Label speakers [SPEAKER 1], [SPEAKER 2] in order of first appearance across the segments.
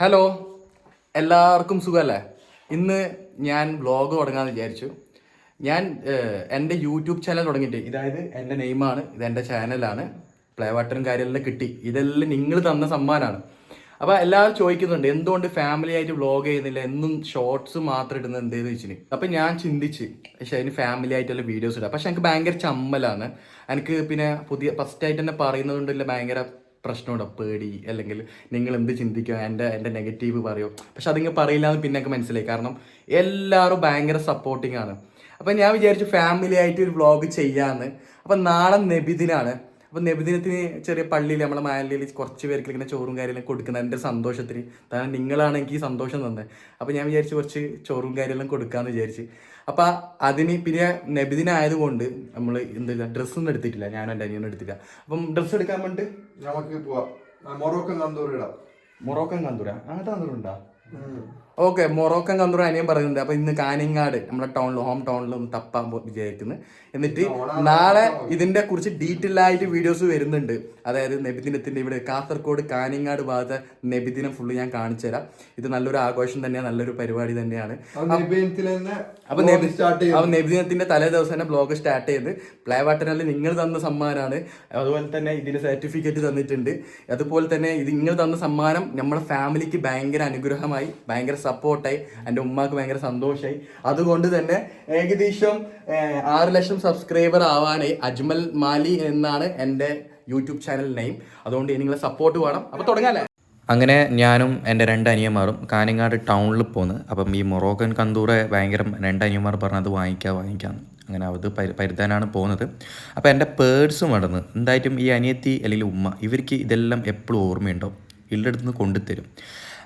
[SPEAKER 1] Hello എല്ലാവർക്കും സുഖമല്ലേ ഇന്ന് ഞാൻ വ്ളോഗ് തുടങ്ങാമെന്ന് വിചാരിച്ചു. ഞാൻ എന്റെ യൂട്യൂബ് ചാനൽ തുടങ്ങിയിട്ട് ഇതായത് എന്റെ നെയിമാണ് ഇത് എന്റെ ചാനലാണ് പ്ലേ വാട്ടറും കാര്യമെല്ലാം കിട്ടി. ഇതെല്ലാം നിങ്ങൾ തന്ന സമ്മാനമാണ് അപ്പോൾ എല്ലാവരും ചോദിക്കുന്നുണ്ട് എന്തുകൊണ്ട് ഫാമിലി ആയിട്ട് വ്ളോഗ് ചെയ്യുന്നില്ല? എന്നും ഷോർട്സ് മാത്രം ഇടുന്നത് എന്തേന്ന് വെച്ചിന് അപ്പം ഞാൻ ചിന്തിച്ച് പക്ഷെ അതിന് ഫാമിലി ആയിട്ടുള്ള വീഡിയോസ് ഇടാം. പക്ഷെ എനിക്ക് ഭയങ്കര ചമ്മലാണ്. എനിക്ക് പിന്നെ പുതിയ ഫസ്റ്റ് ആയിട്ട് തന്നെ പറയുന്നത് കൊണ്ടല്ല ഭയങ്കര പ്രശ്നമുണ്ടോ? പേടി. അല്ലെങ്കിൽ നിങ്ങൾ എന്ത് ചിന്തിക്കുക എന്റെ എന്റെ നെഗറ്റീവ് പറയോ? പക്ഷെ അതിങ്ങനെ പറയില്ല എന്ന് പിന്നെ എനിക്ക് മനസ്സിലായി. കാരണം എല്ലാവരും ഭയങ്കര സപ്പോർട്ടിങ് ആണ്. അപ്പം ഞാൻ വിചാരിച്ചു ഫാമിലി ആയിട്ട് ഒരു വ്ളോഗ് ചെയ്യാമെന്ന് അപ്പം നാളെ നബിദിനാണ്. അപ്പം നബിദിനത്തിന് ചെറിയ പള്ളിയിൽ നമ്മളെ മാലിയിൽ കുറച്ച് പേർക്ക് ഇങ്ങനെ ചോറും കാര്യമെല്ലാം കൊടുക്കുന്ന എന്റെ ഒരു സന്തോഷത്തിന്. കാരണം നിങ്ങളാണ് എനിക്ക് ഈ സന്തോഷം തന്നത്. അപ്പം ഞാൻ വിചാരിച്ചു കുറച്ച് ചോറും കാര്യമെല്ലാം കൊടുക്കാമെന്ന് വിചാരിച്ച്. അപ്പം അതിന് പിന്നെ നബിദിന ആയതുകൊണ്ട് നമ്മൾ എന്തില്ല ഡ്രസ്സൊന്നും എടുത്തിട്ടില്ല. ഞാനും എന്റെ അനിയനും എടുത്തില്ല. അപ്പം ഡ്രസ്സ് എടുക്കാൻ വേണ്ടിയിട്ട്
[SPEAKER 2] നമുക്ക് പോവാം. മൊറോക്കൻ കന്തൂർ ഇടാം
[SPEAKER 1] മൊറോക്കൻ കന്തൂര അങ്ങനത്തെ കന്തൂരുണ്ടോ ഓക്കെ മൊറോക്കൻ കന്തൂർ അനിയൻ പറയുന്നുണ്ട്. അപ്പൊ ഇന്ന് കാനിങ്ങാട് നമ്മുടെ ടൗണിലും ഹോം ടൗണിലും തപ്പാൻ വിചാരിക്കുന്നു. എന്നിട്ട് നാളെ ഇതിന്റെ കുറിച്ച് ഡീറ്റെയിൽ ആയിട്ട് വീഡിയോസ് വരുന്നുണ്ട്. അതായത് നബിദിനത്തിന്റെ ഇവിടെ കാസർഗോഡ് കാനിങ്ങാട് ഭാഗത്തെ നബിദിനം ഫുള്ള് ഞാൻ കാണിച്ചു തരാം. ഇത് നല്ലൊരു ആഘോഷം തന്നെയാണ് നല്ലൊരു പരിപാടി തന്നെയാണ്. അപ്പൊ അപ്പൊ നബിദിനത്തിന്റെ തലേ ദിവസം തന്നെ ബ്ലോഗ് സ്റ്റാർട്ട് ചെയ്ത് പ്ലേ വാട്ടനല്ല നിങ്ങൾ തന്ന സമ്മാനമാണ്. അതുപോലെ തന്നെ ഇതിന് സർട്ടിഫിക്കറ്റ് തന്നിട്ടുണ്ട്. അതുപോലെ തന്നെ ഇത് നിങ്ങൾ തന്ന സമ്മാനം നമ്മുടെ ഫാമിലിക്ക് ഭയങ്കര അനുഗ്രഹമായി ഭയങ്കര സപ്പോർട്ടായി എന്റെ ഉമ്മാക്ക് ഭയങ്കര സന്തോഷമായി അതുകൊണ്ട് തന്നെ ഏകദേശം ആറ് ലക്ഷം സബ്സ്ക്രൈബർ ആവാനായി അജ്മൽ മാലി എന്നാണ് എന്റെ യൂട്യൂബ് ചാനൽ നെയിം അതുകൊണ്ട് നിങ്ങളെ സപ്പോർട്ട് വേണം. അപ്പോൾ തുടങ്ങാല്ലേ? അങ്ങനെ ഞാനും എന്റെ രണ്ട് അനിയന്മാരും കാനിങ്ങാട് ടൗണിൽ പോന്ന്. അപ്പം ഈ മൊറോക്കൻ കന്തൂറ് ഭയങ്കര രണ്ട് അനിയന്മാർ പറഞ്ഞത് വാങ്ങിക്കാം വാങ്ങിക്കാം. അങ്ങനെ അത് പരി പരിധാനാണ് പോകുന്നത് അപ്പോൾ എന്റെ പേഴ്സ് മടന്ന് എന്തായിട്ടും ഈ അനിയത്തി അല്ലെങ്കിൽ ഉമ്മ ഇവർക്ക് ഇതെല്ലാം എപ്പോഴും ഓർമ്മയുണ്ടാവും. ഇല്ലടുത്ത് നിന്ന് കൊണ്ടുതരും.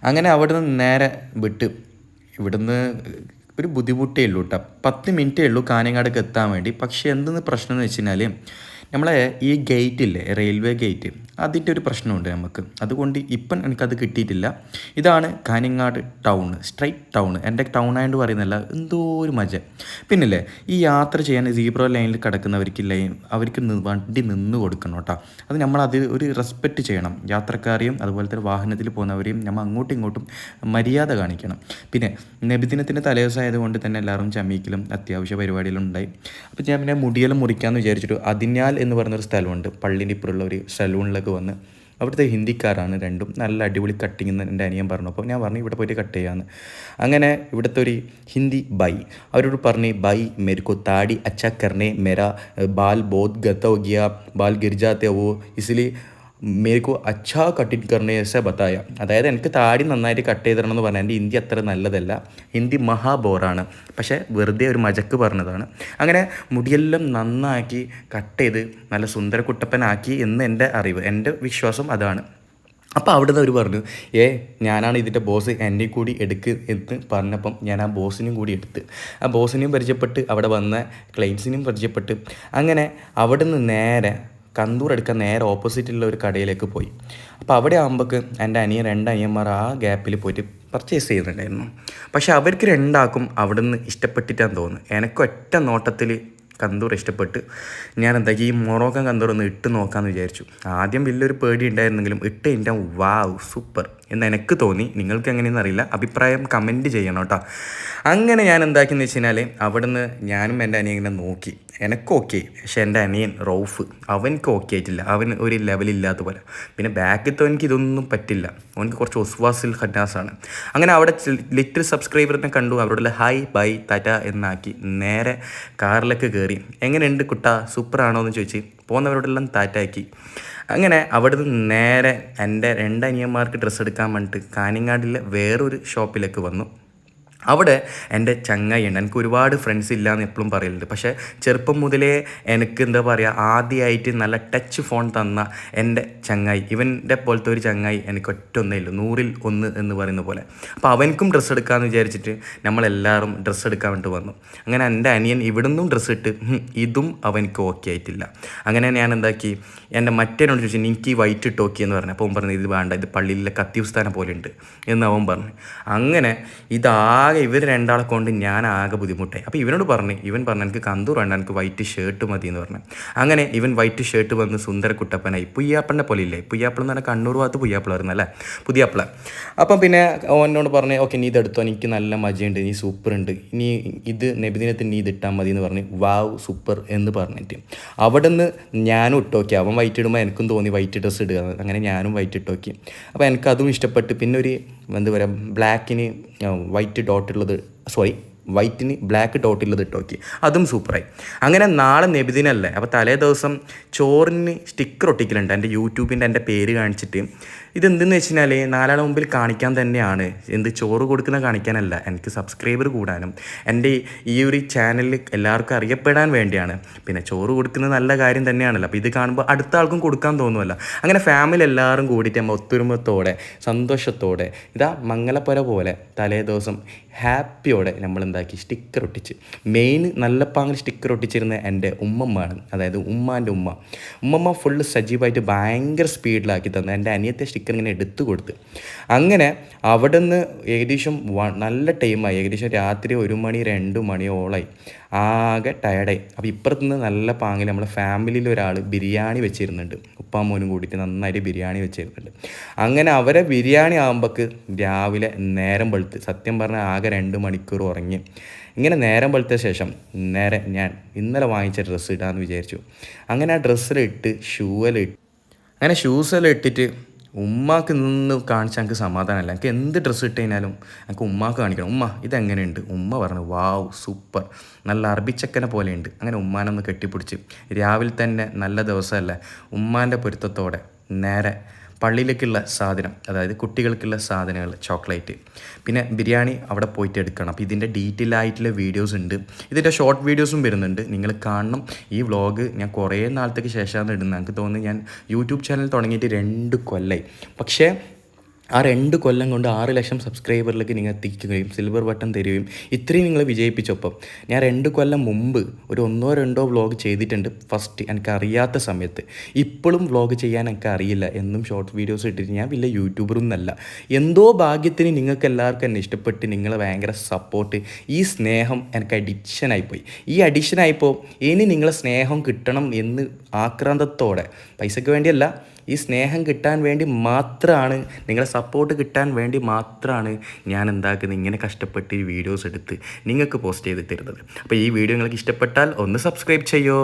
[SPEAKER 1] അങ്ങനെ അവിടെ നിന്ന് നേരെ വിട്ട് ഇവിടുന്ന് ഒരു ബുദ്ധിമുട്ടേ ഉള്ളൂ കേട്ടോ. പത്ത് മിനിറ്റേ ഉള്ളൂ കാനങ്ങാടേക്ക് എത്താൻ വേണ്ടി. പക്ഷേ എന്തെന്ന് പ്രശ്നം എന്ന് വെച്ച് കഴിഞ്ഞാൽ നമ്മളെ ഈ ഗേറ്റ് ഇല്ലേ റെയിൽവേ ഗേറ്റ് അതിന്റെ ഒരു പ്രശ്നമുണ്ട് നമുക്ക്. അതുകൊണ്ട് ഇപ്പം എനിക്കത് കിട്ടിയിട്ടില്ല. ഇതാണ് കാനിങ്ങാട് ടൗൺ സ്ട്രൈറ്റ് ടൗൺ. എന്റെ ടൗൺ ആയതുകൊണ്ട് പറയുന്നില്ല എന്തോ ഒരു മജ. പിന്നില്ലേ ഈ യാത്ര ചെയ്യാൻ സീബ്രോ ലൈനിൽ കിടക്കുന്നവർക്ക് ലൈൻ അവർക്ക് വണ്ടി നിന്ന് കൊടുക്കണം കേട്ടോ. അത് നമ്മളത് ഒരു റെസ്പെക്റ്റ് ചെയ്യണം. യാത്രക്കാരെയും അതുപോലെ തന്നെ വാഹനത്തിൽ പോകുന്നവരെയും നമ്മൾ അങ്ങോട്ടും ഇങ്ങോട്ടും മര്യാദ കാണിക്കണം. പിന്നെ നബിദിനത്തിന്റെ തലേദിവസം ആയതുകൊണ്ട് തന്നെ എല്ലാവരും ചമീക്കലും അത്യാവശ്യ പരിപാടികളും ഉണ്ടായി അപ്പോൾ ഞാൻ പിന്നെ മുടിയെല്ലാം മുറിക്കാമെന്ന് വിചാരിച്ചിട്ട് അതിനാൽ എന്ന് പറയുന്നൊരു സ്ഥലമുണ്ട്. പള്ളിന്റെ ഇപ്പുറമുള്ള ഒരു സലൂണിലൊക്കെ വന്ന് അവിടുത്തെ ഹിന്ദിക്കാരാണ് രണ്ടും നല്ല അടിപൊളി കട്ടിങ് എന്ന് എന്റെ അനിയൻ പറഞ്ഞു. അപ്പോൾ ഞാൻ പറഞ്ഞു ഇവിടെ പോയിട്ട് കട്ട് ചെയ്യാമെന്ന് അങ്ങനെ ഇവിടുത്തെ ഒരു ഹിന്ദി ബൈ അവരോട് പറഞ്ഞു ബൈ മെരുക്കോ താടി അച്ഛ കർണേ മെര ബാൽ ബോധ് ഗത്ത ഹോ ഗിയ ബാൽ ഗിർജാത്തെ ഓ ഇസിലി മേക്കോ അച്ഛാ കട്ടിട്ട് കർണേ എസ ബത്തായ അതായത് എനിക്ക് താടി നന്നായിട്ട് കട്ട് ചെയ്ത് തരണം എന്ന് പറഞ്ഞാൽ എന്റെ ഹിന്ദി അത്ര നല്ലതല്ല. ഹിന്ദി മഹാബോറാണ്. പക്ഷേ വെറുതെ ഒരു മജക്ക് പറഞ്ഞതാണ്. അങ്ങനെ മുടിയെല്ലാം നന്നാക്കി കട്ട് ചെയ്ത് നല്ല സുന്ദരക്കുട്ടപ്പനാക്കി എന്ന് എന്റെ അറിവ് എന്റെ വിശ്വാസം അതാണ്. അപ്പോൾ അവിടുന്ന് അവർ പറഞ്ഞു ഏ ഞാനാണ് ഇതിന്റെ ബോസ് എന്നെ കൂടി എടുക്ക് എന്ന് പറഞ്ഞപ്പം ഞാൻ ആ ബോസിനും കൂടി എടുത്ത്. ആ ബോസിനെയും പരിചയപ്പെട്ട് അവിടെ വന്ന ക്ലൈൻസിനെയും പരിചയപ്പെട്ട്. അങ്ങനെ അവിടുന്ന് നേരെ കന്തൂർ എടുക്കാൻ നേരെ ഓപ്പോസിറ്റുള്ള ഒരു കടയിലേക്ക് പോയി. അപ്പോൾ അവിടെ ആകുമ്പോൾക്ക് എന്റെ അനിയൻ രണ്ട് അനിയന്മാർ ആ ഗ്യാപ്പിൽ പോയിട്ട് പർച്ചേസ് ചെയ്യുന്നുണ്ടായിരുന്നു. പക്ഷേ അവർക്ക് രണ്ടാക്കും അവിടെ നിന്ന് ഇഷ്ടപ്പെട്ടിട്ടാന്ന് തോന്നുന്നു. എനിക്ക് ഒറ്റ നോട്ടത്തിൽ കന്തൂർ ഇഷ്ടപ്പെട്ട്. ഞാൻ എന്താ ഈ മൊറോക്കൻ കന്തൂർ ഒന്ന് ഇട്ട് നോക്കാമെന്ന് വിചാരിച്ചു. ആദ്യം വലിയൊരു പേടി ഉണ്ടായിരുന്നെങ്കിലും ഇട്ട് എന്റെ വാവ് സൂപ്പർ എന്ന് എനിക്ക് തോന്നി. നിങ്ങൾക്ക് എങ്ങനെയെന്ന് അറിയില്ല. അഭിപ്രായം കമന്റ് ചെയ്യണം കേട്ടോ. അങ്ങനെ ഞാൻ എന്താക്കിയെന്ന് വെച്ച് കഴിഞ്ഞാൽ അവിടുന്ന് ഞാനും എന്റെ അനിയങ്ങനെ നോക്കി. എനിക്ക് ഓക്കെ പക്ഷെ എന്റെ അനിയൻ റൌഫ്. അവനക്ക് ഓക്കെ ആയിട്ടില്ല. അവൻ ഒരു ലെവലില്ലാത്ത പോലെ. പിന്നെ ബാക്കിലത്തെ എനിക്ക് ഇതൊന്നും പറ്റില്ല. അവനക്ക് കുറച്ച് ഒസ്വാസിൽ ഖന്നാസാണ് അങ്ങനെ അവിടെ ലിറ്റിൽ സബ്സ്ക്രൈബറിനെ കണ്ടു. അവരോട് ഹായ് ബൈ തറ്റ എന്നാക്കി നേരെ കാറിലൊക്കെ കയറി എങ്ങനെയുണ്ട് കുട്ട? സൂപ്പറാണോ എന്ന് ചോദിച്ച് പോകുന്നവരോടെല്ലാം താറ്റാക്കി. അങ്ങനെ അവിടെ നിന്ന് നേരെ എന്റെ രണ്ട് അനിയന്മാർക്ക് ഡ്രസ്സ് എടുക്കാൻ വേണ്ടിയിട്ട് കാനിങ്ങാടിലെ വേറൊരു ഷോപ്പിലേക്ക് വന്നു. അവിടെ എന്റെ ചങ്ങയുണ്ട് എനിക്ക് ഒരുപാട് ഫ്രണ്ട്സ് ഇല്ല എന്ന് എപ്പോഴും പറയലുണ്ട്. പക്ഷേ ചെറുപ്പം മുതലേ എനിക്ക് എന്താ പറയുക ആദ്യമായിട്ട് നല്ല ടച്ച് ഫോൺ തന്ന എന്റെ ചങ്ങായി ഇവന്റെ പോലത്തെ ഒരു ചങ്ങായി എനിക്ക് ഒറ്റ ഒന്നേ നൂറിൽ ഒന്ന് എന്ന് പറയുന്ന പോലെ. അപ്പോൾ അവനക്കും ഡ്രസ്സ് എടുക്കാമെന്ന് വിചാരിച്ചിട്ട് നമ്മളെല്ലാവരും ഡ്രസ്സ് എടുക്കാൻ വേണ്ടി വന്നു. അങ്ങനെ എന്റെ അനിയൻ ഇവിടുന്നും ഡ്രസ്സ് ഇട്ട് ഇതും അവനക്ക് ഓക്കെ ആയിട്ടില്ല. അങ്ങനെ ഞാൻ എന്താക്കി എന്റെ മറ്റേനോട് ചോദിച്ചു എനിക്ക് ഈ വൈറ്റ് ഇട്ട് ഓക്കെ എന്ന് പറഞ്ഞു. അപ്പോൾ അവൻ പറഞ്ഞു ഇത് വേണ്ട ഇത് പള്ളിയിലെ കത്തിയുസ്ഥാനം പോലെ ഉണ്ട്. എന്ന് അവൻ പറഞ്ഞു. അങ്ങനെ ഇതാകെ ഇവർ രണ്ടാളെ കൊണ്ട് ഞാൻ ആകെ ബുദ്ധിമുട്ടായി. അപ്പോൾ ഇവനോട് പറഞ്ഞു ഇവൻ പറഞ്ഞു എനിക്ക് കന്തൂർ വേണ്ട എനിക്ക് വൈറ്റ് ഷർട്ട് മതി എന്ന് പറഞ്ഞു. അങ്ങനെ ഇവൻ വൈറ്റ് ഷർട്ട് വന്ന് സുന്ദര കുട്ടപ്പനായി. പുയ്യാപ്പളിനെ പോലെ ഇല്ലേ? പുയ്യാപ്പിളെന്ന് പറഞ്ഞാൽ കണ്ണൂർ ഭാഗത്ത് പുയ്യാപ്പിളായിരുന്നു അല്ലേ? പുതിയാപ്പിള. അപ്പം പിന്നെ ഓനോട് പറഞ്ഞു ഓക്കെ നീ ഇതെടുത്തോ എനിക്ക് നല്ല മജയുണ്ട് നീ സൂപ്പർ ഉണ്ട്. ഇനി ഇത് നബിദിനത്തിന് നീ ഇതിട്ടാൽ മതി എന്ന് പറഞ്ഞു വാവ് സൂപ്പർ എന്ന് പറഞ്ഞിട്ട്. അവിടെ നിന്ന് ഞാനും ഇട്ടോക്കി അവൻ വൈറ്റ് ഇടുമ്പോൾ എനിക്കും തോന്നി വൈറ്റ് ഡ്രസ്സ് ഇടുക. അങ്ങനെ ഞാനും വൈറ്റ് ഇട്ടോക്കി അപ്പോൾ എനിക്കതും ഇഷ്ടപ്പെട്ട്. പിന്നെ ഒരു എന്താ പറയുക ബ്ലാക്കിന് വൈറ്റ് ഡോട്ടുള്ളത് സോറി വൈറ്റിന് ബ്ലാക്ക് ഡോട്ടുള്ളത് ഇട്ടോക്കി അതും സൂപ്പറായി അങ്ങനെ നാളെ നബിദിനല്ലേ അപ്പോൾ തലേ ദിവസം ചോറിന് സ്റ്റിക്കർ ഒട്ടിക്കലുണ്ട്. എന്റെ യൂട്യൂബിന്റെ എന്റെ പേര് കാണിച്ചിട്ട് ഇതെന്തെന്ന് വെച്ച് കഴിഞ്ഞാൽ നാലാളെ മുമ്പിൽ കാണിക്കാൻ തന്നെയാണ്. എന്ത് ചോറ് കൊടുക്കുന്ന കാണിക്കാനല്ല. എനിക്ക് സബ്സ്ക്രൈബർ കൂടാനും എന്റെ ഈ ഒരു ചാനലിൽ എല്ലാവർക്കും അറിയപ്പെടാൻ വേണ്ടിയാണ്. പിന്നെ ചോറ് കൊടുക്കുന്നത് നല്ല കാര്യം തന്നെയാണല്ലോ. അപ്പോൾ ഇത് കാണുമ്പോൾ അടുത്ത ആൾക്കും കൊടുക്കാൻ തോന്നുമല്ല അങ്ങനെ ഫാമിലി എല്ലാവരും കൂടിയിട്ട് നമ്മൾ ഒത്തൊരുമത്തോടെ സന്തോഷത്തോടെ ഇതാ മംഗലപ്പുര പോലെ തലേ ദിവസം ഹാപ്പിയോടെ നമ്മൾ എന്താക്കി സ്റ്റിക്കർ ഒട്ടിച്ച്. മെയിൻ നല്ല പാങ്ങിൽ സ്റ്റിക്കർ ഒട്ടിച്ചിരുന്ന എന്റെ ഉമ്മമ്മയാണ് അതായത് ഉമ്മാന്റെ ഉമ്മ. ഉമ്മമ്മ ഫുള്ള് സജീവമായിട്ട് ഭയങ്കര സ്പീഡിലാക്കി തന്നു. എന്റെ അനിയത്തെ സ്റ്റിക്കർ ഇങ്ങനെ എടുത്തു കൊടുത്ത്. അങ്ങനെ അവിടെ നിന്ന് ഏകദേശം നല്ല ടൈമായി ഏകദേശം രാത്രി ഒരു മണി രണ്ട് മണിയോളായി. ആകെ ടയർഡായി അപ്പോൾ ഇപ്പുറത്തുനിന്ന് നല്ല പാങ്ങിൽ നമ്മളെ ഫാമിലിയിൽ ഒരാൾ ബിരിയാണി വെച്ചിരുന്നുണ്ട്. ഉപ്പാമോനും കൂടിയിട്ട് നന്നായിട്ട് ബിരിയാണി വെച്ചിരുന്നുണ്ട്. അങ്ങനെ അവരെ ബിരിയാണി ആകുമ്പോൾക്ക് രാവിലെ നേരം വെളുത്ത് സത്യം പറഞ്ഞാൽ ആകെ രണ്ട് മണിക്കൂർ ഉറങ്ങി. ഇങ്ങനെ നേരം വെളുത്ത ശേഷം നേരെ ഞാൻ ഇന്നലെ വാങ്ങിച്ച ഡ്രസ്സ് ഇടാമെന്ന് വിചാരിച്ചു. അങ്ങനെ ആ ഡ്രസ്സിലിട്ട് ഷൂവിലിട്ട് അങ്ങനെ ഷൂസെല്ലാം ഇട്ടിട്ട് ഉമ്മാക്ക് നിന്ന് കാണിച്ചാൽ എനിക്ക് സമാധാനമല്ല എനിക്ക് എന്ത് ഡ്രസ്സ് ഇട്ട് കഴിഞ്ഞാലും എനിക്ക് ഉമ്മാക്ക് കാണിക്കണം. ഉമ്മ ഇതെങ്ങനെയുണ്ട്? ഉമ്മ പറഞ്ഞു വാവ് സൂപ്പർ നല്ല അറബിച്ചക്കനെ പോലെയുണ്ട്. അങ്ങനെ ഉമ്മാനൊന്ന് കെട്ടിപ്പിടിച്ച്. രാവിലെ തന്നെ നല്ല ദിവസമല്ല? ഉമ്മാന്റെ പൊരുത്തത്തോടെ നേരെ പള്ളിയിലേക്കുള്ള സാധനം അതായത് കുട്ടികൾക്കുള്ള സാധനങ്ങൾ ചോക്ലേറ്റ് പിന്നെ ബിരിയാണി അവിടെ പോയിട്ട് എടുക്കണം. അപ്പോൾ ഇതിന്റെ ഡീറ്റെയിൽ ആയിട്ടുള്ള വീഡിയോസ് ഉണ്ട്. ഇതിന്റെ ഷോർട്ട് വീഡിയോസും വരുന്നുണ്ട്. നിങ്ങൾ കാണണം. ഈ വ്ളോഗ് ഞാൻ കുറേ നാളത്തേക്ക് ശേഷമാണ് ഇടുന്നത്. എനിക്ക് തോന്നുന്നു ഞാൻ യൂട്യൂബ് ചാനൽ തുടങ്ങിയിട്ട് രണ്ട് കൊല്ലായി. പക്ഷേ ആ രണ്ട് കൊല്ലം കൊണ്ട് ആറ് ലക്ഷം സബ്സ്ക്രൈബറിലേക്ക് നിങ്ങൾ എത്തിക്കുകയും സിൽവർ ബട്ടൺ തരികയും ഇത്രയും നിങ്ങൾ വിജയിപ്പിച്ചൊപ്പം ഞാൻ രണ്ട് കൊല്ലം മുമ്പ് ഒരു ഒന്നോ രണ്ടോ വ്ളോഗ് ചെയ്തിട്ടുണ്ട്. ഫസ്റ്റ് എനിക്ക് അറിയാത്ത സമയത്ത്. ഇപ്പോഴും വ്ളോഗ് ചെയ്യാൻ എനിക്ക് അറിയില്ല. എന്നും ഷോർട്ട് വീഡിയോസ് ഇട്ടിട്ട് ഞാൻ വലിയ യൂട്യൂബറൊന്നല്ല എന്തോ ഭാഗ്യത്തിന് നിങ്ങൾക്ക് എല്ലാവർക്കും എന്നെ ഇഷ്ടപ്പെട്ട് നിങ്ങൾ ഭയങ്കര സപ്പോർട്ട് ഈ സ്നേഹം എനിക്ക് അഡിക്ഷനായിപ്പോയി ഈ അഡിക്ഷനായിപ്പോൾ ഇനി നിങ്ങളെ സ്നേഹം കിട്ടണം എന്ന് ആക്രാന്തത്തോടെ. പൈസയ്ക്ക് വേണ്ടിയല്ല ഈ സ്നേഹം കിട്ടാൻ വേണ്ടി മാത്രമാണ് നിങ്ങളെ സപ്പോർട്ട് കിട്ടാൻ വേണ്ടി മാത്രമാണ് ഞാൻ എന്താക്കുന്നത് ഇങ്ങനെ കഷ്ടപ്പെട്ട് ഈ വീഡിയോസ് എടുത്ത് നിങ്ങൾക്ക് പോസ്റ്റ് ചെയ്ത് തരുന്നത്. അപ്പോൾ ഈ വീഡിയോ നിങ്ങൾക്ക് ഇഷ്ടപ്പെട്ടാൽ ഒന്ന് സബ്സ്ക്രൈബ് ചെയ്യോ?